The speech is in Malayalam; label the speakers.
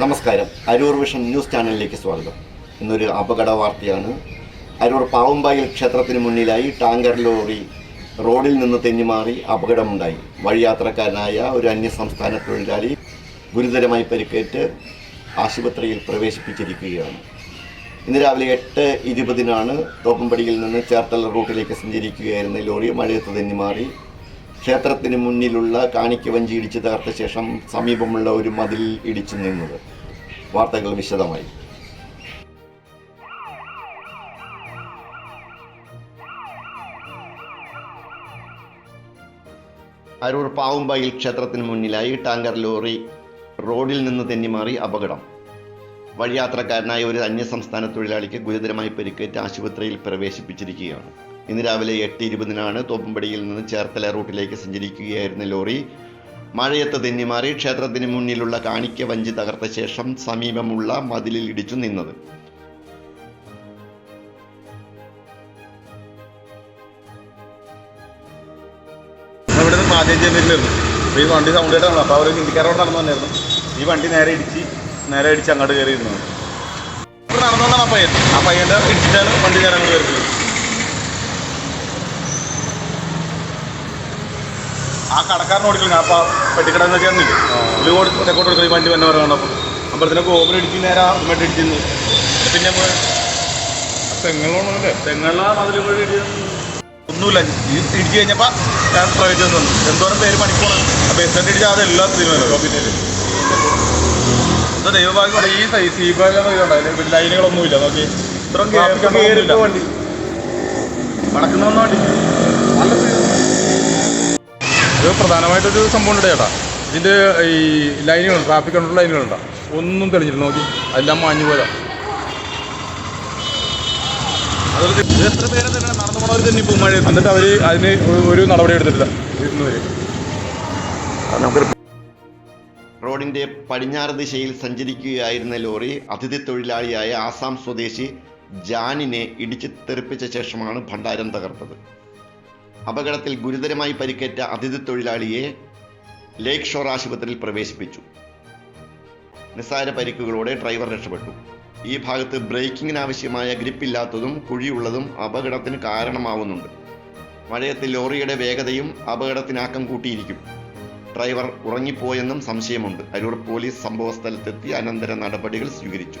Speaker 1: നമസ്കാരം. അരൂർ വിഷൻ ന്യൂസ് ചാനലിലേക്ക് സ്വാഗതം. ഇന്നൊരു അപകട വാർത്തയാണ്. അരൂർ പാവുമ്പായിൽ ക്ഷേത്രത്തിന് മുന്നിലായി ടാങ്കർ ലോറി റോഡിൽ നിന്ന് തെന്നിമാറി അപകടമുണ്ടായി. വഴിയാത്രക്കാരനായ ഒരു അന്യസംസ്ഥാന തൊഴിലാളി ഗുരുതരമായി പരിക്കേറ്റ് ആശുപത്രിയിൽ പ്രവേശിപ്പിച്ചിരിക്കുകയാണ്. ഇന്ന് രാവിലെ എട്ട് ഇരുപതിനാണ് തോപ്പുംപടിയിൽ നിന്ന് ചേർത്തല റൂട്ടിലേക്ക് സഞ്ചരിക്കുകയായിരുന്ന ലോറി മഴയത്ത് തെന്നിമാറി ക്ഷേത്രത്തിന് മുന്നിലുള്ള കാണിക്ക വഞ്ചി ഇടിച്ച് തകർത്ത ശേഷം സമീപമുള്ള ഒരു മതിൽ ഇടിച്ചു നിന്നത്. വാർത്തകൾ വിശദമായി. അരൂർ പാവുമ്പായിൽ ക്ഷേത്രത്തിന് മുന്നിലായി ടാങ്കർ ലോറി റോഡിൽ നിന്ന് തെന്നിമാറി അപകടം. വഴിയാത്രക്കാരനായ ഒരു അന്യസംസ്ഥാന തൊഴിലാളിക്ക് ഗുരുതരമായി പരിക്കേറ്റ് ആശുപത്രിയിൽ പ്രവേശിപ്പിച്ചിരിക്കുകയാണ്. ഇന്ന് രാവിലെ എട്ട് ഇരുപതിനാണ് തോപ്പുംപടിയിൽ നിന്ന് ചേർത്തല റൂട്ടിലേക്ക് സഞ്ചരിക്കുകയായിരുന്ന ലോറി. മഴയത്ത് തെന്നിമാറി ക്ഷേത്രത്തിന് മുന്നിലുള്ള കാണിക്ക വഞ്ചി തകർത്ത ശേഷം സമീപമുള്ള മതിലിൽ ഇടിച്ചു നിന്നത്.
Speaker 2: ഈ വണ്ടി സൗണ്ട് അപ്പോൾ അവർ ഹിന്ദിക്കാരോട് നടന്നു തന്നെയായിരുന്നു ഈ വണ്ടി നേരെ ഇടിച്ച് നേരെ ഇടിച്ച് അങ്ങോട്ട് കയറിയിരുന്നു. നടന്നുകൊണ്ടാണ് ആ പയ്യൻ. ആ പയ്യന്റെ ഇടിച്ചിട്ടാണ് വണ്ടി നേരെ അങ്ങോട്ട് കയറിയത് ആ കടക്കാരൻ ഓടിക്കണം ഞാൻ അപ്പോൾ പെട്ടിക്കട വെച്ചാൽ പുള്ളി ഓടി തെക്കോട്ട് കൊടുക്കുന്ന ഈ വണ്ടി വന്നെ പറയുന്നത് അപ്പോൾ അമ്പലത്തിനൊക്കെ ഓവർ ഇടിച്ച് നേരെ ഇങ്ങോട്ട് ഇടിച്ചിരുന്നു. പിന്നെ ഒന്നുമില്ല. ഇടിച്ചു കഴിഞ്ഞപ്പോൾ ഞാൻ പ്രയോജനം വന്നു. എന്തോരം പേര് പണിക്കോണം അപ്പോൾ എസ് ഇടിച്ച അത് എല്ലാം തീരുമാനം പിന്നെ ദൈവഭാഗ്യം
Speaker 3: ഈ സൈസ് ഈ ഭാഗം ലൈനുകളൊന്നുമില്ല നോക്കി.
Speaker 2: ഇത്രയും. വണ്ടി. നടക്കുന്ന വണ്ടി
Speaker 3: ഇത് പ്രധാനമായിട്ടൊരു സംഭവം ഉണ്ട് ചേട്ടാ ഇതിന്റെ ഈ ലൈനുകൾ ട്രാഫിക് കൺട്രോൾ ലൈനുകളുണ്ടോ. ഒന്നും തെളിഞ്ഞില്ല നോക്കി. എല്ലാം മാഞ്ഞു പോയതാ. എന്നിട്ട് അവർ അതിന് ഒരു- നടപടി എടുത്തിട്ടില്ല.
Speaker 1: റോഡിന്റെ പടിഞ്ഞാറ് ദിശയിൽ സഞ്ചരിക്കുകയായിരുന്ന ലോറി അതിഥി തൊഴിലാളിയായ ആസാം സ്വദേശി ജാനിനെ ഇടിച്ചു തെറിപ്പിച്ച ശേഷമാണ് ഭണ്ഡാരം തകർത്തത്. അപകടത്തിൽ ഗുരുതരമായി പരിക്കേറ്റ അതിഥി തൊഴിലാളിയെ ലേക്ക് ഷോർ ആശുപത്രിയിൽ പ്രവേശിപ്പിച്ചു. നിസ്സാര പരിക്കുകളോടെ ഡ്രൈവർ രക്ഷപ്പെട്ടു. ഈ ഭാഗത്ത് ബ്രേക്കിങ്ങിന് ആവശ്യമായ ഗ്രിപ്പില്ലാത്തതും കുഴിയുള്ളതും അപകടത്തിന് കാരണമാവുന്നുണ്ട്. മഴയത്ത് ലോറിയുടെ വേഗതയും അപകടത്തിനാക്കം കൂട്ടിയിരിക്കും. ഡ്രൈവർ ഉറങ്ങിപ്പോയെന്നും സംശയമുണ്ട്. അരൂർ പോലീസ് സംഭവസ്ഥലത്തെത്തി അനന്തര നടപടികൾ സ്വീകരിച്ചു.